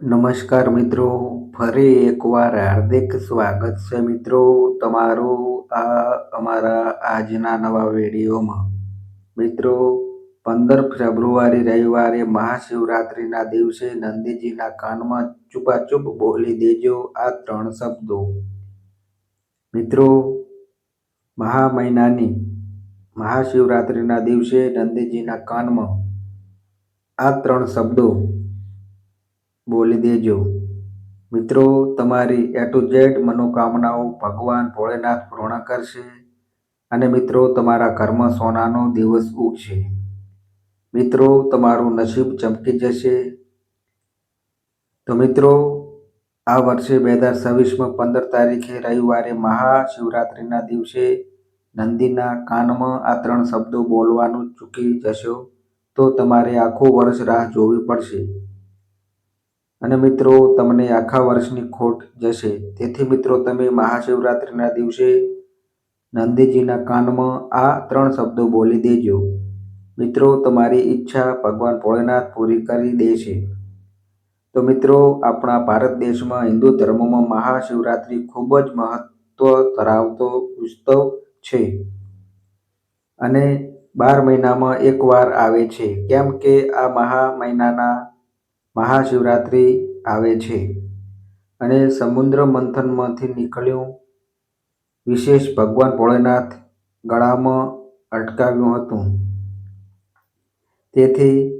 નમસ્કાર મિત્રો, ફરી એકવાર હાર્દિક સ્વાગત છે મિત્રો તમારું આ અમારા આજના નવા વિડીયોમાં. મિત્રો, પંદર ફેબ્રુઆરી રવિવારે મહાશિવરાત્રિના દિવસે નંદીજીના કાનમાં ચૂપાચૂપ બોલી દેજો આ ત્રણ શબ્દો. મિત્રો, મહા મહિનાની મહાશિવરાત્રિના દિવસે નંદીજીના કાનમાં આ ત્રણ શબ્દો બોલી દેજો. મિત્રો, તમારી એ ટુ ઝેડ મનોકામનાઓ ભગવાન ભોળેનાથ પૂર્ણ કરશે અને મિત્રો, તમારા ઘરમાં સોનાનો દિવસ ઉગશે. મિત્રો, તમારું નસીબ ચમકી જશે. તો મિત્રો, આ વર્ષે બે હજાર છવ્વીસમાં પંદર તારીખે રવિવારે મહાશિવરાત્રિના દિવસે નંદીના કાનમાં આ ત્રણ શબ્દો બોલવાનું ચૂકી જશો, તો તમારે આખું વર્ષ રાહ જોવી પડશે. અને મિત્રો, તમને આખા વર્ષની ખોટ જશે. તેથી મિત્રો, તમે મહાશિવરાત્રિના દિવસે નંદીજીના કાનમાં આ ત્રણ શબ્દો બોલી દેજો. મિત્રો, તમારી ઈચ્છા ભગવાન ભોળેનાથ પૂરી કરી દેશે. તો મિત્રો, આપણા ભારત દેશમાં હિન્દુ ધર્મમાં મહાશિવરાત્રિ ખૂબ જ મહત્વ ધરાવતો ઉત્સવ છે. અને બાર મહિનામાં એકવાર આવે છે. કેમ કે આ મહા મહિનાના મહાશિવરાત્રિ આવે છે અને સમુદ્ર મંથનમાંથી નીકળ્યું વિશેષ ભગવાન ભોળેનાથ ગળામાં અટકાવ્યું હતું. તેથી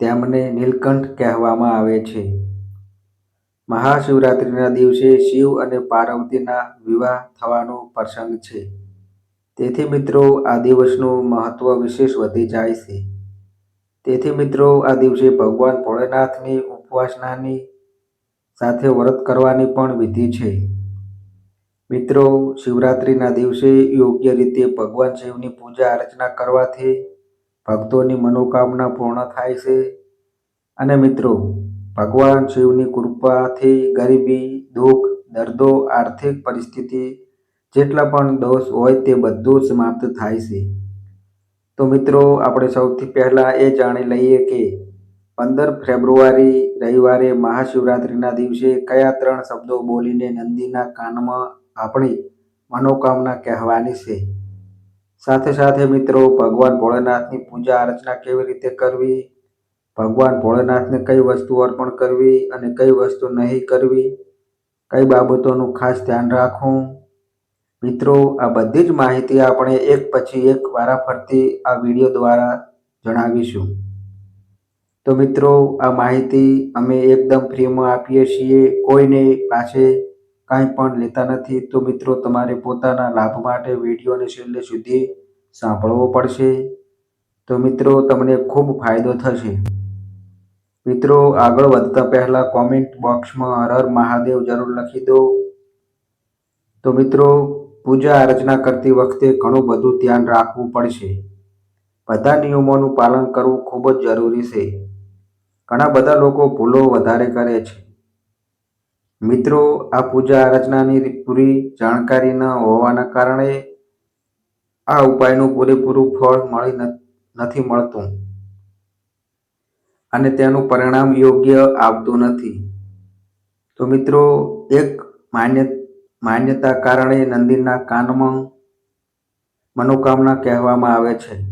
તેમને નીલકંઠ કહેવામાં આવે છે. મહાશિવરાત્રિના દિવસે શિવ અને પાર્વતીના વિવાહ થવાનો પ્રસંગ છે. તેથી મિત્રો, આ દિવસનું મહત્વ વિશેષ વધી જાય છે. તેથી મિત્રો, આ દિવસે ભગવાન ભોળેનાથની ઉપવાસનાની સાથે વ્રત કરવાની પણ વિધિ છે. મિત્રો, શિવરાત્રિના દિવસે યોગ્ય રીતે ભગવાન શિવની પૂજા અર્ચના કરવાથી ભક્તોની મનોકામના પૂર્ણ થાય છે. અને મિત્રો, ભગવાન શિવની કૃપાથી ગરીબી, દુઃખ, દર્દો, આર્થિક પરિસ્થિતિ, જેટલા પણ દોષ હોય તે બધું સમાપ્ત થાય છે. તો મિત્રો, આપણે સૌથી પહેલાં એ જાણી લઈએ કે પંદર ફેબ્રુઆરી રવિવારે મહાશિવરાત્રિના દિવસે કયા ત્રણ શબ્દો બોલીને નંદીના કાનમાં આપણી મનોકામના કહેવાની છે? સાથે સાથે મિત્રો, ભગવાન ભોળેનાથની પૂજા અર્ચના કેવી રીતે કરવી? ભગવાન ભોળેનાથને કઈ વસ્તુ અર્પણ કરવી અને કઈ વસ્તુ નહીં કરવી? કઈ બાબતોનું ખાસ ધ્યાન રાખવું? મિત્રો, આ બધી જ માહિતી આપણે એક પછી એક વારાફરતી આ વીડિયો દ્વારા જણાવીશું. તો મિત્રો, આ માહિતી અમે એકદમ ફ્રીમાં આપીએ છીએ. કોઈને પાસે કાંઈ પણ લેતા નથી, તો મિત્રો, તમારે પોતાના લાભ માટે વિડીયોને છેલ્લે સુધી સાંભળવો પડશે. તો મિત્રો, તમને ખૂબ ફાયદો થશે. મિત્રો, આગળ વધતા પહેલાં કોમેન્ટ બોક્સમાં હર મહાદેવ જરૂર લખી દો. તો મિત્રો પૂજા અર્ચના કરતી વખતે ઘણું બધું ધ્યાન રાખવું પડશે. બધા નિયમોનું પાલન કરવું ખૂબ જ જરૂરી છે. ઘણા બધા લોકો ભૂલો વધારે કરે છે. મિત્રો, આ પૂજા અર્ચનાની પૂરી જાણકારી ન હોવાના કારણે આ ઉપાયનું પૂરેપૂરું ફળ મળી નથી મળતું. અને તેનું પરિણામ યોગ્ય આવતું નથી. તો મિત્રો, એક માન્ય માન્યતા કારણે નંદીના કાનમાં મનોકામના કહેવામાં આવે છે.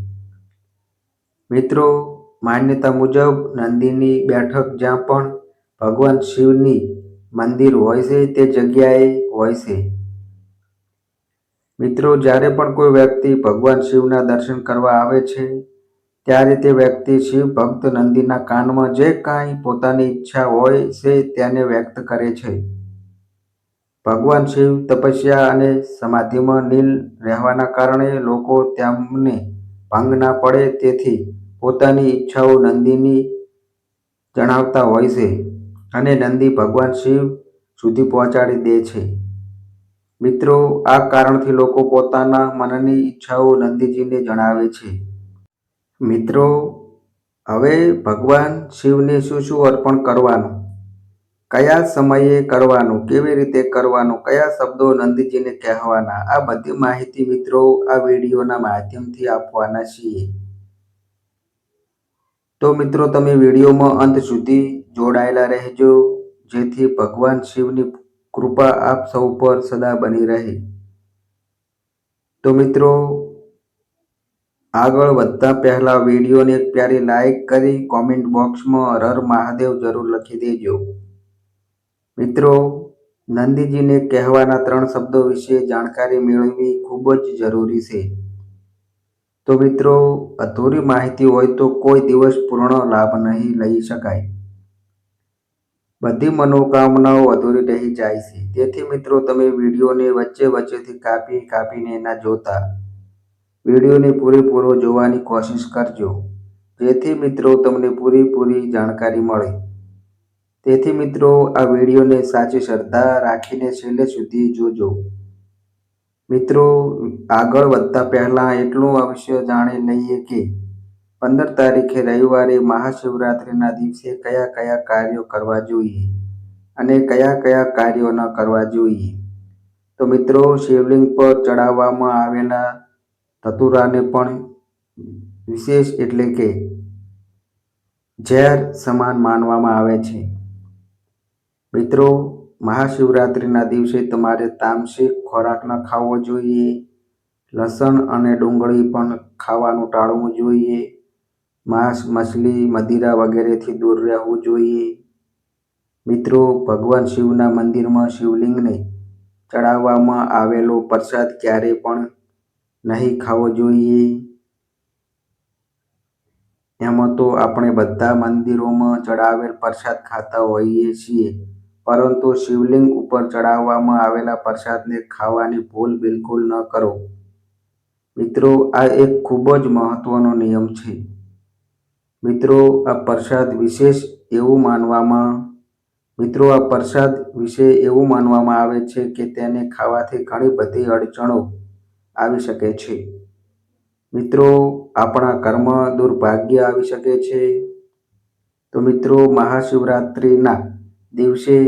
મિત્રો, માન્યતા મુજબ નંદીની બેઠક જ્યાં પણ ભગવાન શિવની મંદિર હોય છે, તે જગ્યાએ હોય છે. મિત્રો, જ્યારે પણ કોઈ વ્યક્તિ ભગવાન શિવના દર્શન કરવા આવે છે, ત્યારે તે વ્યક્તિ શિવ ભક્ત નંદીના કાનમાં જે કાંઈ પોતાની ઈચ્છા હોય છે, તેને વ્યક્ત કરે છે. ભગવાન શિવ, તપસ્યા અને સમાધિમાં નીલ રહેવાના કારણે લોકો તેમને ભંગ ના પડે તેથી પોતાની ઈચ્છાઓ નંદીની જણાવતા હોય છે અને નંદી ભગવાન શિવ સુધી પહોંચાડી દે છે. મિત્રો, આ કારણથી લોકો પોતાના મનની ઈચ્છાઓ નંદીજીને જણાવે છે. મિત્રો, હવે ભગવાન શિવને શું શું અર્પણ કરવાનું? કયા સમયે કરવાનું, કેવી રીતે કરવાનું, કયા શબ્દો નંદીજીને કહેવાના, આ બધી માહિતી મિત્રો આ વિડીયોના માધ્યમથી આપવાના છીએ. તો મિત્રો તમે વિડીયોમાં અંત સુધી જોડાયેલા રહેજો. જેથી ભગવાન શિવની કૃપા આપ સૌ પર સદા બની રહે. તો મિત્રો, આગળ વધતા પહેલા વિડીયોને એક પ્યારી લાઈક કરી કોમેન્ટ બોક્સમાં હર મહાદેવ જરૂર લખી દેજો. મિત્રો, નંદીજીને કહેવાના ત્રણ શબ્દો વિશે જાણકારી મેળવવી ખૂબ જ જરૂરી છે. તો મિત્રો, અધૂરી માહિતી હોય તો કોઈ દિવસ પૂર્ણ લાભ નહીં લઈ શકાય. બધી મનોકામનાઓ અધૂરી રહી જાય છે. તેથી મિત્રો, તમે વિડીયોને વચ્ચે વચ્ચેથી કાપી કાપીને ના જોતા. વિડીયોને પૂરેપૂરો જોવાની કોશિશ કરજો. જેથી મિત્રો, તમને પૂરેપૂરી જાણકારી મળે. તેથી મિત્રો, આ વિડીયોને સાચી શ્રદ્ધા રાખીને છેલ્લે સુધી જોજો. મિત્રો, આગળ વધતા પહેલાં એટલું અવશ્ય જાણી લઈએ કે પંદર તારીખે રવિવારે મહાશિવરાત્રિના દિવસે કયા કયા કાર્યો કરવા જોઈએ અને કયા કયા કાર્યો ન કરવા જોઈએ. તો મિત્રો, શિવલિંગ પર ચડાવવામાં આવેલા ધતુરાને પણ વિશેષ એટલે કે ઝેર સમાન માનવામાં આવે છે. મિત્રો, મહાશિવરાત્રિના દિવસે તમારે તામસિક ખોરાક ન ખાવો જોઈએ. લસણ અને ડુંગળી પણ ખાવાનું ટાળવું જોઈએ. માંસ, મછલી, મદિરા વગેરેથી દૂર રહેવું જોઈએ. મિત્રો, ભગવાન શિવના મંદિરમાં શિવલિંગને ચડાવવામાં આવેલો પ્રસાદ ક્યારે પણ નહીં ખાવો જોઈએ. એમાં તો આપણે બધા મંદિરોમાં ચડાવેલ પ્રસાદ ખાતા હોઈએ છીએ. પરંતુ શિવલિંગ ઉપર ચડાવવામાં આવેલા પ્રસાદને ખાવાની ભૂલ બિલકુલ ન કરો. મિત્રો, આ એક ખૂબ જ મહત્વનો નિયમ છે. મિત્રો, આ પ્રસાદ વિશેષ એવું માનવામાં, મિત્રો, આ પ્રસાદ વિશે એવું માનવામાં આવે છે કે તેને ખાવાથી ઘણી બધી અડચણો આવી શકે છે. મિત્રો, આપણા કર્મ દુર્ભાગ્ય આવી શકે છે. તો મિત્રો, મહાશિવરાત્રિના દિવસે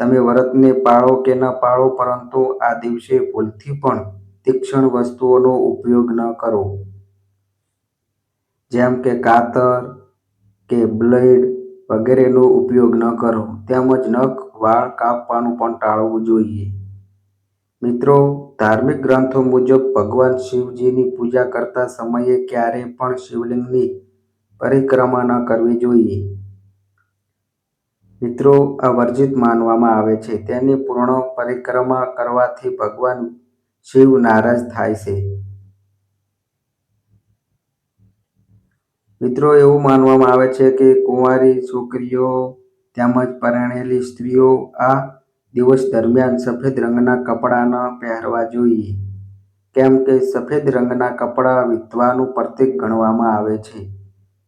તમે વ્રતને પાળો કે ન પાળો, પરંતુ આ દિવસે ભૂલથી પણ તીક્ષ્ણ વસ્તુઓનો ઉપયોગ ન કરો. જેમ કે કાતર કે બ્લેડ વગેરેનો ઉપયોગ ન કરો, તેમજ નખ, વાળ કાપવાનું પણ ટાળવું જોઈએ. મિત્રો, ધાર્મિક ગ્રંથો મુજબ ભગવાન શિવજીની પૂજા કરતા સમયે ક્યારેય પણ શિવલિંગની પરિક્રમા ન કરવી જોઈએ. મિત્રો, આ વર્જિત માનવામાં આવે છે. તેની પૂર્ણ પરિક્રમા કરવાથી ભગવાન શિવ નારાજ થાય છે. મિત્રો, એવું માનવામાં આવે છે કે કુંવારી છોકરીઓ તેમજ પરણેલી સ્ત્રીઓ આ દિવસ દરમિયાન સફેદ રંગના કપડાં ન પહેરવા જોઈએ, કેમ કે સફેદ રંગના કપડાં વિધવાનું પ્રતીક ગણવામાં આવે છે.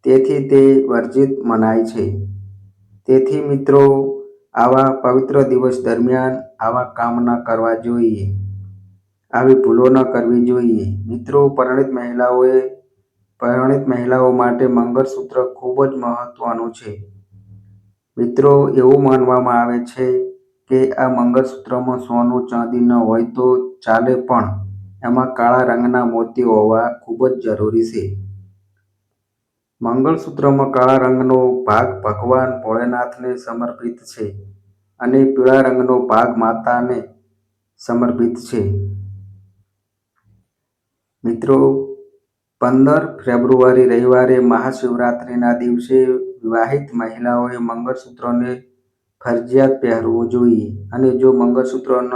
તેથી તે વર્જિત મનાય છે. તેથી મિત્રો, આવા પવિત્ર દિવસ દરમિયાન આવા કામ ન કરવા જોઈએ. આવી ભૂલો ન કરવી જોઈએ. મિત્રો, પરણિત મહિલાઓએ, પરણિત મહિલાઓ માટે મંગળસૂત્ર ખૂબ જ મહત્વનું છે. મિત્રો, એવું માનવામાં આવે છે કે આ મંગળસૂત્રમાં સોનું ચાંદી ન હોય તો ચાલે પણ. એમાં કાળા રંગના મોતી હોવા ખૂબ જ જરૂરી છે. મંગળસૂત્રમાં કાળા રંગનો ભાગ ભગવાન ભોળેનાથને સમર્પિત છે અને પીળા રંગનો ભાગ માતાને સમર્પિત છે. મિત્રો, પંદર ફેબ્રુઆરી રવિવારે મહાશિવરાત્રિના દિવસે વિવાહિત મહિલાઓએ મંગળસૂત્રને ફરજિયાત પહેરવું જોઈએ અને જો મંગળસૂત્ર ન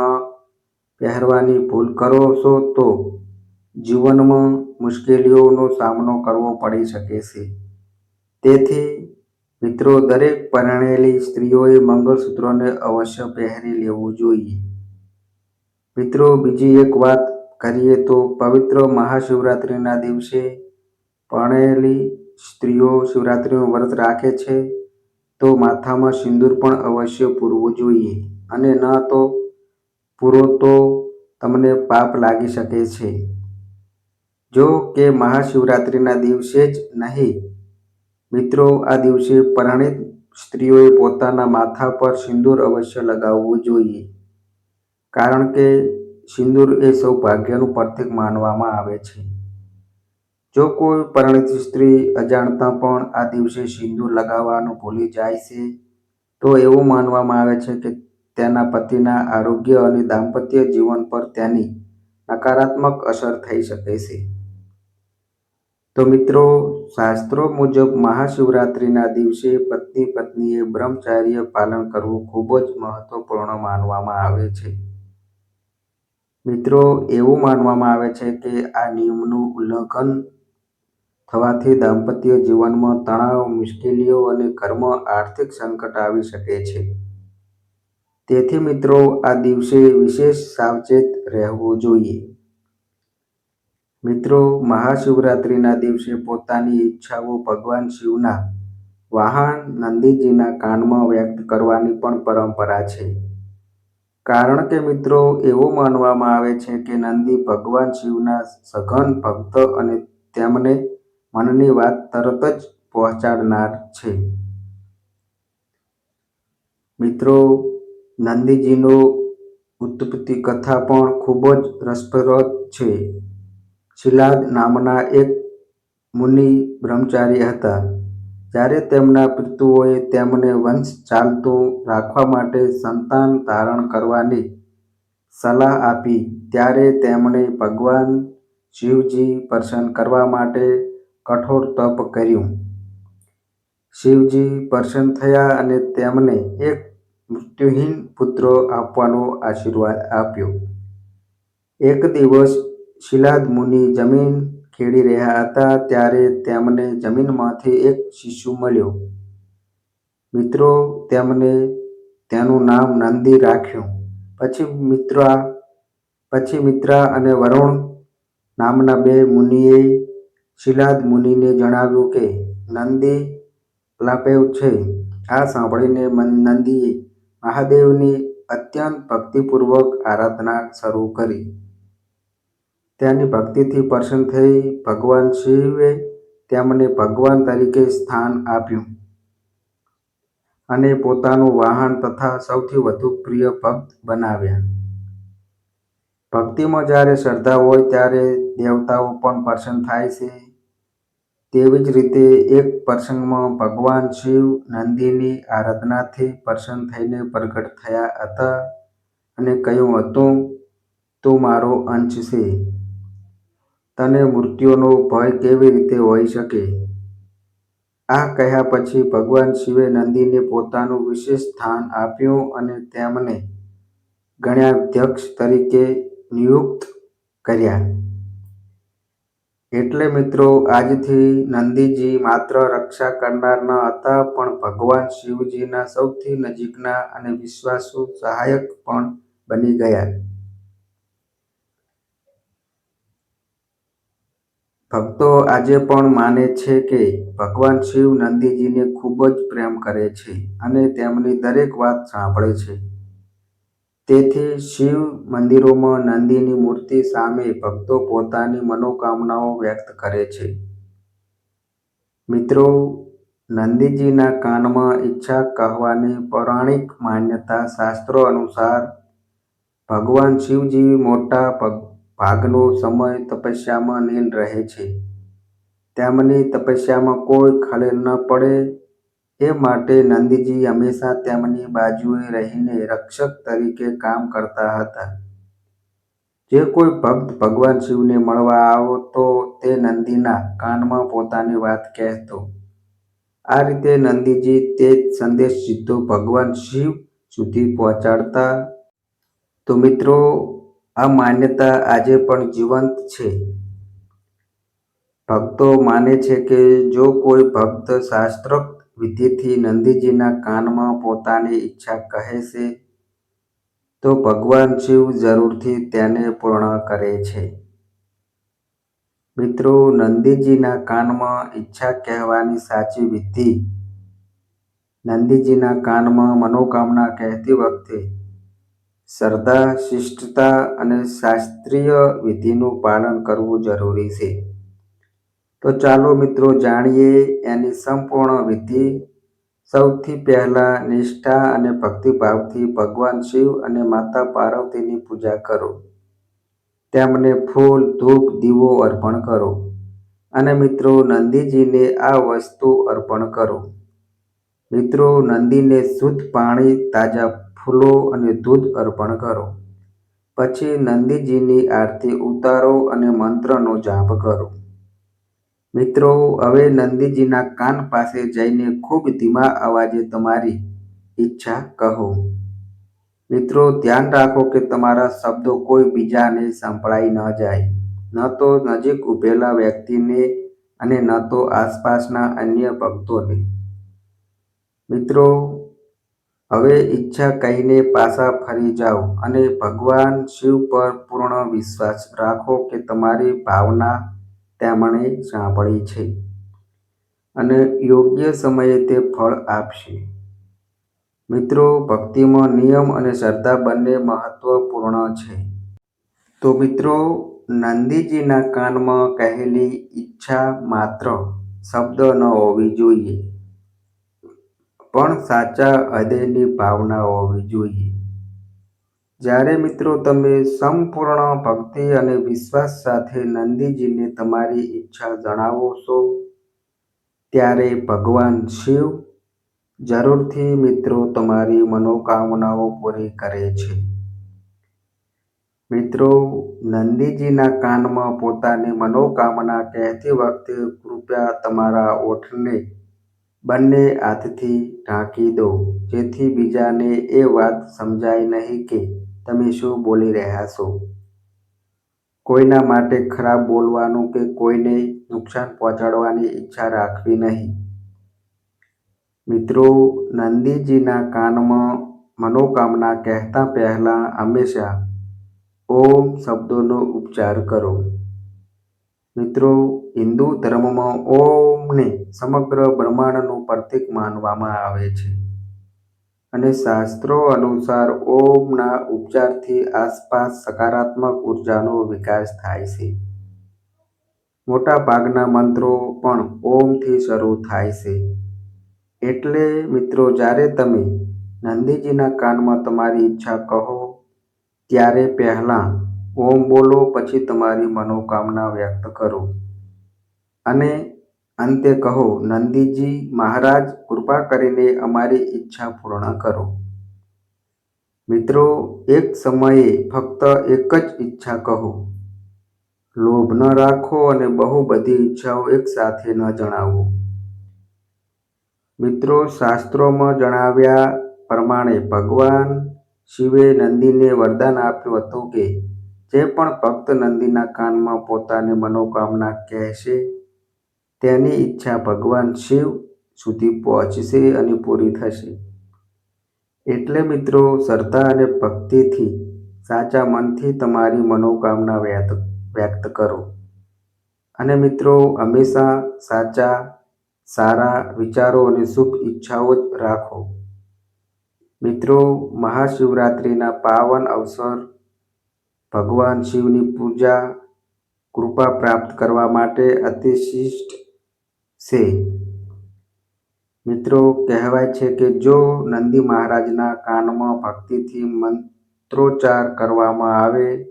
પહેરવાની ભૂલ કરો છો તો જીવનમાં મુશ્કેલીઓનો સામનો કરવો પડી શકે છે. તેથી, મિત્રો, દરેક પરણેલી સ્ત્રીઓએ મંગળસૂત્રને અવશ્ય પહેરી લેવું જોઈએ. મિત્રો, બીજી એક વાત કરીએ તો, પવિત્ર મહાશિવરાત્રિના દિવસે પરણેલી સ્ત્રીઓ શિવરાત્રિનું વ્રત રાખે છે, તો માથામાં સિંદૂર પણ અવશ્ય પૂરવું જોઈએ. અને ન તો પૂરો તો તમને પાપ લાગી શકે છે. જો કે મહાશિવરાત્રિના દિવસે જ નહીં. મિત્રો, આ દિવસે પરણિત સ્ત્રીઓએ પોતાના માથા પર સિંદૂર અવશ્ય લગાવવું જોઈએ. કારણ કે સિંદૂર એ સૌભાગ્યનું પ્રતીક માનવામાં આવે છે. જો કોઈ પરણિત સ્ત્રી અજાણતા પણ આ દિવસે સિંદૂર લગાવવાનું ભૂલી જાય છે, તો એવું માનવામાં આવે છે કે તેના પતિના આરોગ્ય અને દાંપત્ય જીવન પર તેની નકારાત્મક અસર થઈ શકે છે. તો મિત્રો, શાસ્ત્રો મુજબ મહાશિવરાત્રિના દિવસે પત્ની પત્નીએ બ્રહ્મચાર્ય પાલન કરવું ખૂબ જ મહત્વપૂર્ણ માનવામાં આવે છે. મિત્રો, એવું માનવામાં આવે છે કે આ નિયમનું ઉલ્લંઘન થવાથી દાંપત્ય જીવનમાં તણાવ, મુશ્કેલીઓ અને કર્મ આર્થિક સંકટ આવી શકે છે. તેથી મિત્રો, આ દિવસે વિશેષ સાવચેત રહેવું જોઈએ. મિત્રો, મહાશિવરાત્રિના દિવસે પોતાની ઈચ્છાઓ ભગવાન શિવના વાહન નંદીજીના કાનમાં વ્યક્ત કરવાની પણ પરંપરા છે. કારણ કે મિત્રો, એવું માનવામાં આવે છે કે નંદી ભગવાન શિવના સઘન ભક્ત અને તેમને મનની વાત તરત જ પહોંચાડનાર છે. મિત્રો, નંદીજીનો ઉત્પત્તિ કથા પણ ખૂબ જ રસપ્રદ છે. શિલાદ નામના એક મુનિ બ્રહ્મચારી હતા. જ્યારે તેમના પિતૃઓએ તેમને વંશ ચાલતું રાખવા માટે સંતાન ધારણ કરવાની સલાહ આપી, ત્યારે તેમણે ભગવાન શિવજી પ્રસન્ન કરવા માટે કઠોર તપ કર્યું. શિવજી પ્રસન્ન થયા અને તેમને એક મૃત્યુહીન પુત્ર આપવાનો આશીર્વાદ આપ્યો. એક દિવસ શિલાદ મુનિ જમીન ખેડી રહ્યા હતા ત્યારે તેમને જમીનમાંથી એક શિશુ મળ્યો. મિત્રો તેમને તેનું નામ નંદી રાખ્યું. પછી મિત્રા અને વરુણ નામના બે મુનિએ શિલાદ મુનિને જણાવ્યું કે, નંદી, લાપેવ છે. આ સાંભળીને નંદીએ મહાદેવની અત્યંત ભક્તિપૂર્વક આરાધના શરૂ કરી. તેની ભક્તિથી પ્રસન્ન થઈ ભગવાન શિવે તેમને ભગવાન તરીકે સ્થાન આપ્યું અને પોતાનું વાહન તથા સૌથી વધુ પ્રિય ભક્ત બનાવ્યા. ભક્તિમાં જ્યારે શ્રદ્ધા હોય ત્યારે દેવતાઓ પણ પ્રસન્ન થાય છે. તેવી જ રીતે એક પ્રસંગમાં ભગવાન શિવ નંદીની આરાધનાથી પ્રસન્ન થઈને પ્રગટ થયા હતા અને કહ્યું હતું, તું મારો અંશ છે. તને મૃત્યુનો ભય કેવી રીતે હોઈ શકે? આ કહ્યા પછી ભગવાન શિવે નંદીને પોતાનું વિશેષ સ્થાન આપ્યું અને તેમને ગણ્યાધ્યક્ષ તરીકે નિયુક્ત કર્યા. એટલે મિત્રો, આજથી નંદીજી માત્ર રક્ષા કરનાર ન હતા, પણ ભગવાન શિવજીના સૌથી નજીકના અને વિશ્વાસુ સહાયક પણ બની ગયા. ભક્તો આજે પણ માને છે કે ભગવાન શિવ નંદીજીને ખૂબ જ પ્રેમ કરે છે અને તેમની દરેક વાત સાંભળે છે. તેથી શિવ મંદિરોમાં નંદીની મૂર્તિ સામે ભક્તો પોતાની મનોકામનાઓ વ્યક્ત કરે છે. મિત્રો, નંદીજીના કાનમાં ઈચ્છા કહેવાની પૌરાણિક માન્યતા શાસ્ત્રો અનુસાર ભગવાન શિવજી મોટા ભાગનો સમય તપસ્યામાં લીન રહે છે. તેમની તપસ્યામાં કોઈ ખલેલ ન પડે. એ માટે નંદીજી હંમેશા તેમની બાજુએ રહીને રક્ષક તરીકે કામ કરતા હતા. જે કોઈ ભક્ત ભગવાન શિવને મળવા આવતો તે નંદીના કાનમાં પોતાની વાત કહેતો. આ રીતે નંદીજી તે સંદેશ સીધો ભગવાન શિવ સુધી પહોંચાડતા. તો મિત્રો આ માન્યતા આજે પણ જીવંત છે. ભક્તો માને છે કે જો કોઈ ભક્ત શાસ્ત્રોક્ત વિધિથી નંદીજીના કાનમાં પોતાની ઈચ્છા કહે છે, તો ભગવાન શિવ જરૂરથી તેને પૂર્ણ કરે છે. મિત્રો, નંદીજીના કાનમાં ઈચ્છા કહેવાની સાચી વિધિ નંદીજીના કાનમાં મનોકામના કહેતી વખતે શ્રદ્ધા, શિષ્ટતા અને શાસ્ત્રીય વિધિનું પાલન કરવું જરૂરી છે. તો ચાલો મિત્રો જાણીએ એની સંપૂર્ણ વિધિ. સૌથી પહેલાં નિષ્ઠા અને ભક્તિભાવથી ભગવાન શિવ અને માતા પાર્વતીની પૂજા કરો. તેમને ફૂલ, ધૂપ, દીવો અર્પણ કરો. અને મિત્રો નંદીજીને આ વસ્તુ અર્પણ કરો. મિત્રો નંદીને શુદ્ધ પાણી તાજા ફૂલો અને દૂધ અર્પણ કરો. પછી નંદીજીની આરતી ઉતારો અને મંત્રનો જાપ કરો. મિત્રો, હવે નંદીજીના કાન પાસે જઈને ખૂબ ધીમા અવાજે તમારી ઈચ્છા કહો. મિત્રો, ધ્યાન રાખો કે તમારા શબ્દો કોઈ બીજાને સંભળાઈ ન જાય. ન તો નજીક ઊભેલા વ્યક્તિને અને ન તો આસપાસના અન્ય ભક્તોને. મિત્રો હવે ઈચ્છા કહીને પાછા ફરી જાઓ અને ભગવાન શિવ પર પૂર્ણ વિશ્વાસ રાખો કે તમારી ભાવના તેમણે સાંભળી છે અને યોગ્ય સમયે તે ફળ આપશે. મિત્રો, ભક્તિમાં નિયમ અને શ્રદ્ધા બંને મહત્વપૂર્ણ છે. તો મિત્રો, નંદીજીના કાનમાં કહેલી ઈચ્છા માત્ર શબ્દ ન હોવી જોઈએ. પણ સાચા હૃદયની ભાવના હોવી જોઈએ. જ્યારે મિત્રો તમે સંપૂર્ણ ભક્તિ અને વિશ્વાસ સાથે નંદીજીને તમારી ઈચ્છા જણાવો છો, ત્યારે ભગવાન શિવ જરૂરથી મિત્રો તમારી મનોકામનાઓ પૂરી કરે છે. મિત્રો, નંદીજીના કાનમાં પોતાની મનોકામના કહેતી વખતે કૃપયા તમારા ઓઠને બંને હાથથી ઢાંકી દો. જેથી બીજાને એ વાત સમજાય નહીં કે તમે શું બોલી રહ્યા છો. કોઈના માટે ખરાબ બોલવાનું કે કોઈને નુકસાન પહોંચાડવાની ઈચ્છા રાખવી નહીં. મિત્રો, નંદીજીના કાનમાં મનોકામના કહેતા પહેલા હંમેશા ઓમ શબ્દોનો ઉચ્ચાર કરો. મિત્રો, હિન્દુ ધર્મમાં ઓમને સમગ્ર બ્રહ્માંડનું પ્રતીક માનવામાં આવે છે. અને શાસ્ત્રો અનુસાર ઓમના ઉપચારથી આસપાસ સકારાત્મક ઉર્જાનો વિકાસ થાય છે. મોટા ભાગના મંત્રો પણ ઓમથી શરૂ થાય છે. એટલે મિત્રો, જ્યારે તમે નંદીજીના કાનમાં તમારી ઈચ્છા કહો, ત્યારે પહેલાં ઓમ બોલો, પછી તમારી મનોકામના વ્યક્ત કરો. અને અંતે કહો, નંદીજી મહારાજ, કૃપા કરીને અમારી ઈચ્છા પૂર્ણ કરો. મિત્રો, એક સમયે ફક્ત એક જ ઈચ્છા કહો. લોભ ન રાખો અને બહુ બધી ઈચ્છાઓ એકસાથે ન જણાવો. મિત્રો, શાસ્ત્રોમાં જણાવ્યા પ્રમાણે ભગવાન શિવે નંદીને વરદાન આપ્યું હતું કે જે પણ ભક્ત નંદીના કાનમાં પોતાની મનોકામના કહેશે તેની ઈચ્છા ભગવાન શિવ સુધી પહોંચશે અને પૂરી થશે. એટલે મિત્રો, શ્રદ્ધા અને ભક્તિથી સાચા મનથી તમારી મનોકામના વ્યક્ત કરો. અને મિત્રો, હંમેશા સાચા, સારા વિચારો અને શુભ ઈચ્છાઓ જ રાખો. મિત્રો, મહાશિવરાત્રિના પાવન અવસર ભગવાન શિવની પૂજા, કૃપા પ્રાપ્ત કરવા માટે અતિશિષ્ટ છે. મિત્રો, કહેવાય છે કે જો નંદી મહારાજના કાનમાં ભક્તિથી મંત્રોચ્ચાર કરવામાં આવે,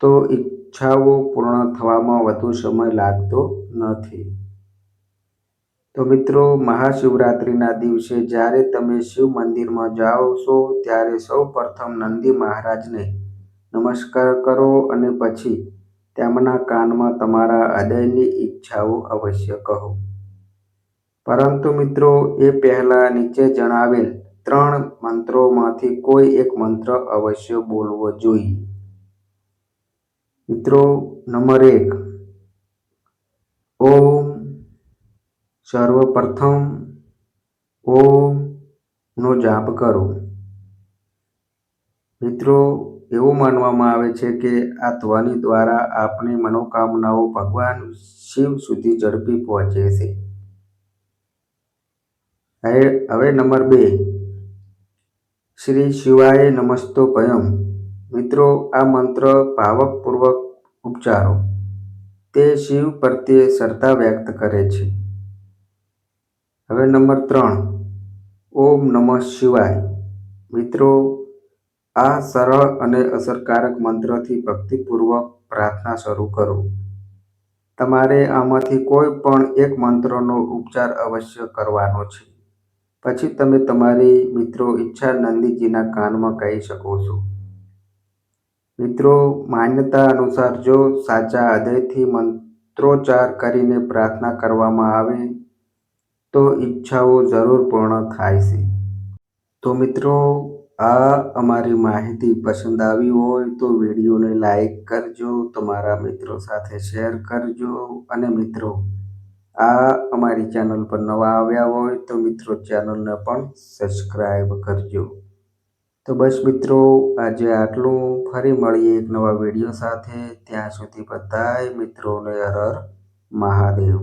તો ઈચ્છાઓ પૂર્ણ થવામાં વધુ સમય લાગતો નથી. તો મિત્રો, મહાશિવરાત્રિના દિવસે જ્યારે તમે શિવ મંદિરમાં જાઓ છો, ત્યારે સૌ પ્રથમ નંદી મહારાજને નમસ્કાર કરો અને પછી તેમના કાનમાં તમારા હૃદયની ઈચ્છાઓ અવશ્ય કહો. પરંતુ મિત્રો, એ પહેલા નીચે જણાવેલ ત્રણ મંત્રોમાંથી કોઈ એક મંત્ર અવશ્ય બોલવો જોઈએ. મિત્રો, નંબર એક, ઓમ સર્વપ્રથમ ઓમ નો જાપ કરો. મિત્રો એવું માનવામાં આવે છે કે આ ધ્વનિ દ્વારા આપણી મનોકામનાઓ ભગવાન શિવ સુધી ઝડપી પહોંચે છે. હવે નંબર બે. શ્રી શિવાય નમસ્તો ભયમ. મિત્રો, આ મંત્ર ભાવકપૂર્વક ઉચ્ચારો તે શિવ પ્રત્યે શ્રદ્ધા વ્યક્ત કરે છે. હવે નંબર ત્રણ. ઓમ નમઃ શિવાય. મિત્રો આ સરળ અને અસરકારક મંત્રથી ભક્તિપૂર્વક પ્રાર્થના શરૂ કરો. તમારે આમાંથી કોઈ પણ એક મંત્રનો ઉપચાર અવશ્ય કરવાનો છે. પછી તમે તમારી મિત્રો ઈચ્છા નંદીજીના કાનમાં કહી શકો છો. મિત્રો, માન્યતા અનુસાર જો સાચા હૃદયથી મંત્રોચ્ચાર કરીને પ્રાર્થના કરવામાં આવે, તો ઈચ્છાઓ જરૂર પૂર્ણ થાય છે. તો મિત્રો આ અમારી માહિતી પસંદ આવી હોય તો વિડીયોને લાઈક કરજો, તમારા મિત્રો સાથે શેર કરજો અને મિત્રો, આ અમારી ચેનલ પર નવા આવ્યા હોય તો મિત્રો ચેનલને પણ સબસ્ક્રાઈબ કરજો. તો બસ મિત્રો, આજે આટલું. ફરી મળીએ એક નવા વીડિયો સાથે. ત્યાં સુધી બધાય મિત્રોને હર મહાદેવ.